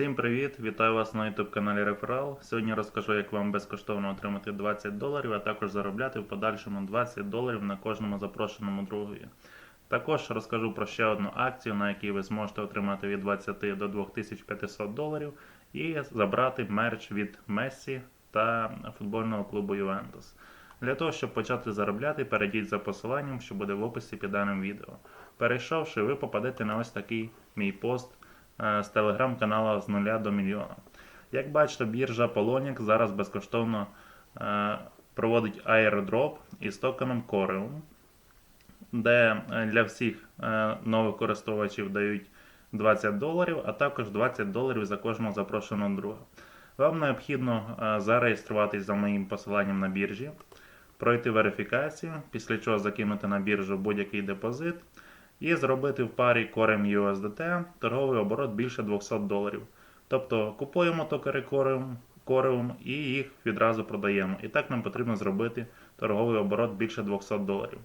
Всім привіт! Вітаю вас на YouTube каналі Реферал. Сьогодні розкажу, як вам безкоштовно отримати 20 доларів, а також заробляти в подальшому 20 доларів на кожному запрошеному другові. Також розкажу про ще одну акцію, на якій ви зможете отримати від 20 до 2500 доларів і забрати мерч від Мессі та футбольного клубу Ювентус. Для того, щоб почати заробляти, перейдіть за посиланням, що буде в описі під даним відео. Перейшовши, ви попадете на ось такий мій пост з телеграм-каналу з нуля до мільйона. Як бачите, біржа Polonic зараз безкоштовно е, проводить airdrop із токеном Coreum, де е, для всіх е, нових користувачів дають 20 доларів, а також 20 доларів за кожного запрошеного друга. Вам необхідно е, зареєструватись за моїм посиланням на біржі, пройти верифікацію, після чого закинути на біржу будь-який депозит і зробити в парі Corem USDT торговий оборот більше 200 доларів. Тобто купуємо токери Corem, Corem і їх відразу продаємо. І так нам потрібно зробити торговий оборот більше 200 доларів.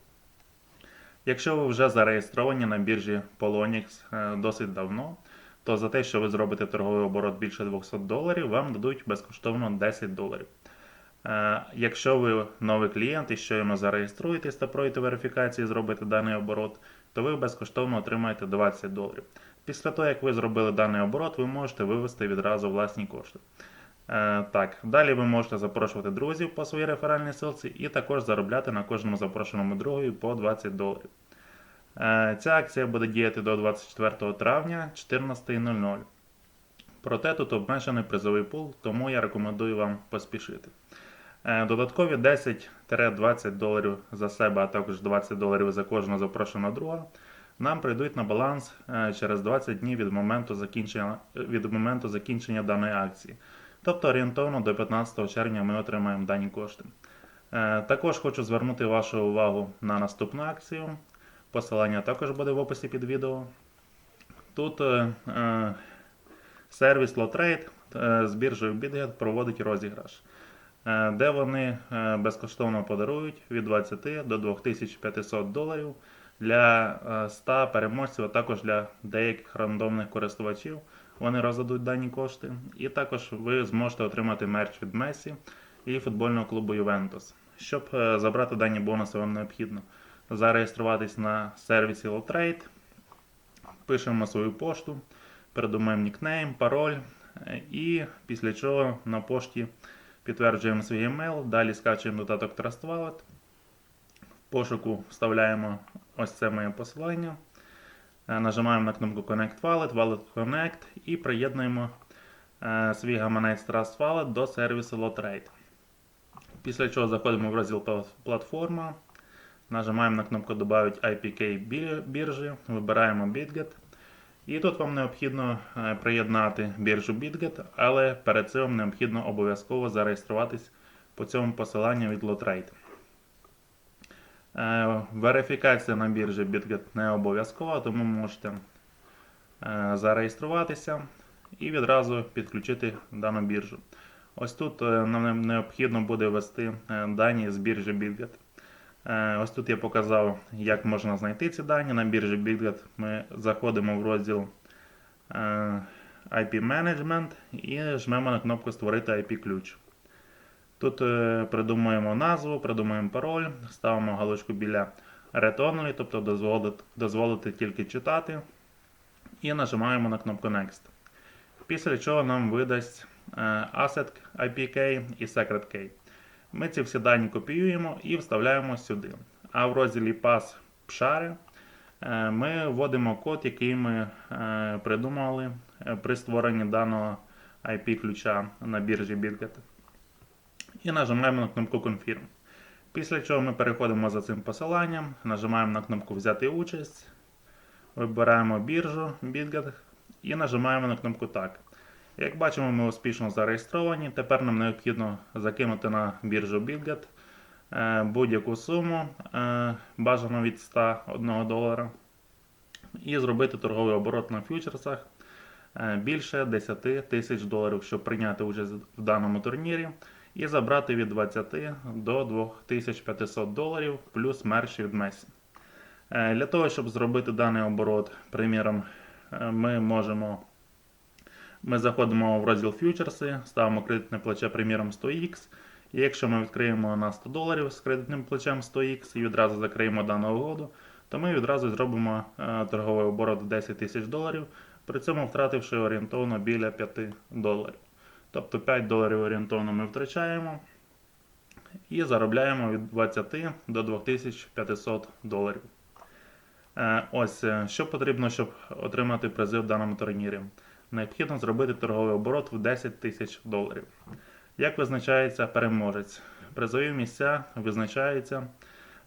Якщо ви вже зареєстровані на біржі Polonix е, досить давно, то за те, що ви зробите торговий оборот більше 200 доларів, вам дадуть безкоштовно 10 доларів. Е, Якщо ви новий клієнт і щойно зареєструєтесь та пройдете верифікацію і зробите даний оборот, то ви безкоштовно отримаєте 20 доларів. Після того, як ви зробили даний оборот, ви можете вивести відразу власні кошти. Е, Так, далі ви можете запрошувати друзів по своїй реферальній ссылці і також заробляти на кожному запрошеному другові по 20 доларів. Е, Ця акція буде діяти до 24 травня 14.00. Проте тут обмежений призовий пул, тому я рекомендую вам поспішити. Е, Додаткові 10-20 доларів за себе, а також 20 доларів за кожного запрошеного друга нам прийдуть на баланс е, через 20 днів від моменту закінчення, від моменту закінчення даної акції. Тобто орієнтовно до 15 червня ми отримаємо дані кошти. Е, Також хочу звернути вашу увагу на наступну акцію. Посилання також буде в описі під відео. Тут сервіс Lotrade з біржею BitGet проводить розіграш, де вони е, безкоштовно подарують від 20 до 2500 доларів для е, 100 переможців, а також для деяких рандомних користувачів. Вони роздадуть дані кошти. І також ви зможете отримати мерч від Месі і футбольного клубу Ювентус. Щоб е, забрати дані бонуси, вам необхідно зареєструватись на сервісі Lotrade, пишемо свою пошту, придумаємо нікнейм, пароль, е, і після чого на пошті підтверджуємо свій емейл, далі скачуємо додаток Trust Wallet. В пошуку вставляємо ось це моє посилання. Е, Нажимаємо на кнопку Connect Wallet, Wallet Connect і приєднуємо е, свій гаманець Trust Wallet до сервісу Lotrade. Після чого заходимо в розділ Платформа, нажимаємо на кнопку Добавить IPK біржі, вибираємо BitGet. І тут вам необхідно е, приєднати біржу BitGet, але перед цим вам необхідно обов'язково зареєструватись по цьому посиланню від Lotrade. Е, Верифікація на біржі BitGet не обов'язкова, тому можете е, зареєструватися і відразу підключити дану біржу. Ось тут нам необхідно буде ввести дані з біржі BitGet. Е, Ось тут я показав, як можна знайти ці дані. На біржі BitGet ми заходимо в розділ е, IP Management і жмемо на кнопку Створити IP-ключ. Тут е, придумуємо назву, придумуємо пароль, ставимо галочку біля Read Only, тобто дозволити, дозволити тільки читати. І нажимаємо на кнопку Next. Після чого нам видасть Asset IPK і Secret Key. Ми ці всі дані копіюємо і вставляємо сюди. А в розділі Pass Pshare е, ми вводимо код, який ми е, придумали е, при створенні даного IP-ключа на біржі BitGet і нажимаємо на кнопку Confirm. Після чого ми переходимо за цим посиланням, нажимаємо на кнопку Взяти участь, вибираємо біржу BitGet і нажимаємо на кнопку Так. Як бачимо, ми успішно зареєстровані. Тепер нам необхідно закинути на біржу BitGet е, будь-яку суму, е, бажано від 101 долара, і зробити торговий оборот на фьючерсах е, більше 10 тисяч доларів, щоб прийняти участь в даному турнірі і забрати від 20 до 2500 доларів плюс мерч від Месі. Для того, щоб зробити даний оборот, приміром, ми можемо Ми заходимо в розділ фьючерси, ставимо кредитне плече приміром 100X. І якщо ми відкриємо на 100 доларів з кредитним плечем 100X і відразу закриємо дану угоду, то ми відразу зробимо е, торговий оборот в 10 тисяч доларів, при цьому втративши орієнтовно біля 5 доларів. Тобто 5 доларів орієнтовно ми втрачаємо і заробляємо від 20 до 2500 доларів. Е, Ось е, що потрібно, щоб отримати призи в даному турнірі. Необхідно зробити торговий оборот в 10 тисяч доларів. Як визначається переможець? Призові місця визначаються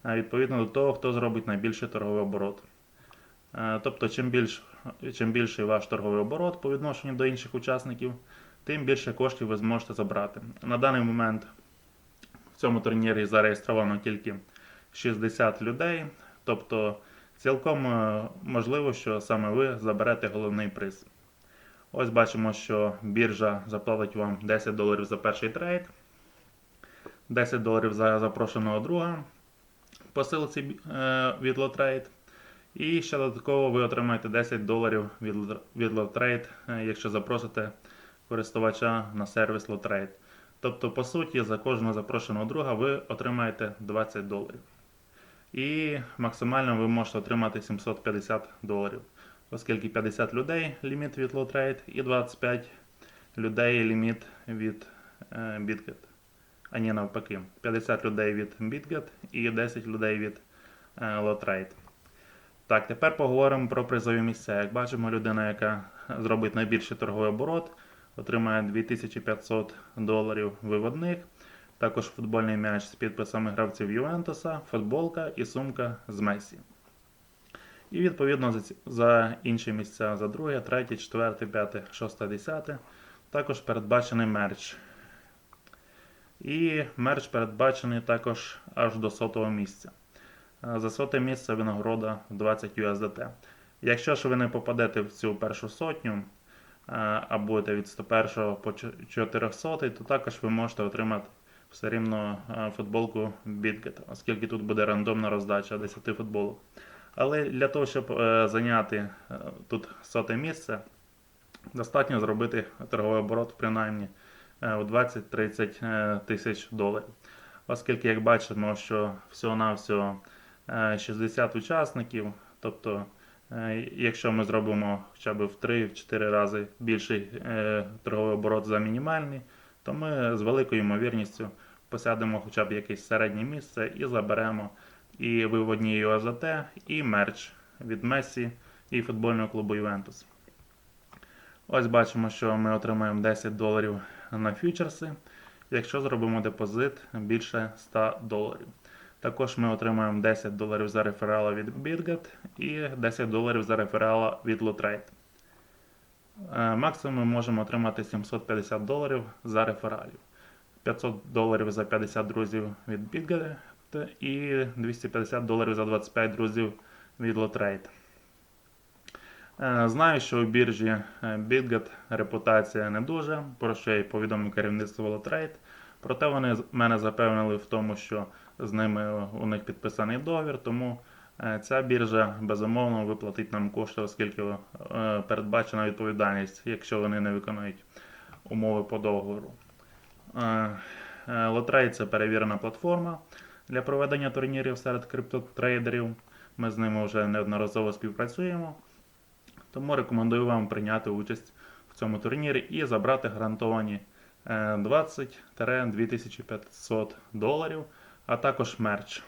е, відповідно до того, хто зробить найбільший торговий оборот. Е, Тобто, чим, більш, чим більший ваш торговий оборот по відношенню до інших учасників, тим більше коштів ви зможете забрати. На даний момент в цьому турнірі зареєстровано тільки 60 людей, тобто цілком е, можливо, що саме ви заберете головний приз. Ось бачимо, що біржа заплатить вам 10 доларів за перший трейд, 10 доларів за запрошеного друга посилці е, від Lotrade. І ще додатково ви отримаєте 10 доларів від, Л- від е, якщо запросите користувача на сервіс Lotrade. Тобто, по суті, за кожного запрошеного друга ви отримаєте 20 доларів. І максимально ви можете отримати 750 доларів, оскільки 50 людей ліміт від Lotrade і 25 людей ліміт від е, BitGet. А ні, навпаки, 50 людей від BitGet і 10 людей від е, Lotrade. Так, тепер поговоримо про призові місця. Як бачимо, людина, яка зробить найбільший торговий оборот, отримає 2500 доларів виводних. Також футбольний м'яч з підписами гравців Ювентуса, футболка і сумка з Месі. І відповідно за, інші місця за друге, третє, четверте, п'яте, шосте, десяте. Також передбачений мерч. І мерч передбачений також аж до сотого місця. Е, За соте місце винагорода 20 USDT. Якщо ж ви не попадете в цю першу сотню, е, а будете від 101 по 400, то також ви можете отримати все рівно е, футболку BitGet, оскільки тут буде рандомна роздача 10 футболок. Але для того, щоб е, зайняти е, тут соте місце, достатньо зробити торговий оборот принаймні е, в 20-30 е, тисяч доларів. Оскільки, як бачимо, що всього-навсього е, 60 учасників, тобто, якщо ми зробимо хоча б в 3-4 рази більший торговий оборот за мінімальний, то ми з великою ймовірністю посядемо хоча б якесь середнє місце і заберемо і виводні USDT, і мерч від Месі і футбольного клубу Ювентус. Ось бачимо, що ми отримаємо 10 доларів на фьючерси, якщо зробимо депозит більше 100 доларів. Також ми отримаємо 10 доларів за реферала від BitGet і 10 доларів за реферала від Lotrade. Е, Максимум ми можемо отримати 750 доларів за рефералів, 500 доларів за 50 друзів від BitGet і 250 доларів за 25 друзів від. Е, Знаю, що у біржі е, BitGet репутація не дуже, про що я повідомив керівництво Lotrade. Проте вони мене запевнили в тому, що з ними у них підписаний договір, тому е, ця біржа безумовно виплатить нам кошти, оскільки е, передбачена відповідальність, якщо вони не виконують умови по договору. Е, е, це перевірена платформа для проведення турнірів серед криптотрейдерів. Ми з ними вже неодноразово співпрацюємо. Тому рекомендую вам прийняти участь в цьому турнірі і забрати гарантовані е, 20-2500 доларів, а також мерч.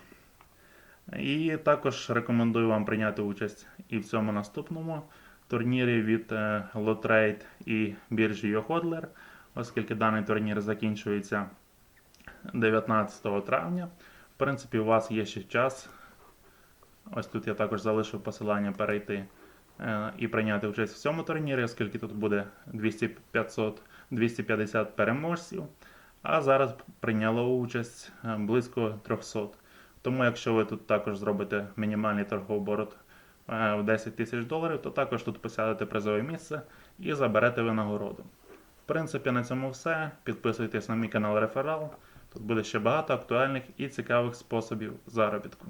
І також рекомендую вам прийняти участь і в цьому наступному турнірі від е, Lotrade і біржі YoHodler, оскільки даний турнір закінчується 19 травня. Принципі, у вас є ще час. Ось тут я також залишив посилання перейти е, і прийняти участь в цьому турнірі, оскільки тут буде 200-500 250 переможців. А зараз прийняло участь е, близько 300. Тому, якщо ви тут також зробите мінімальний торговий оборот е, в 10 тисяч доларів, то також тут посядете призове місце і заберете винагороду. В принципі, на цьому все. Підписуйтесь на мій канал Реферал. Тут буде ще багато актуальних і цікавих способів заробітку.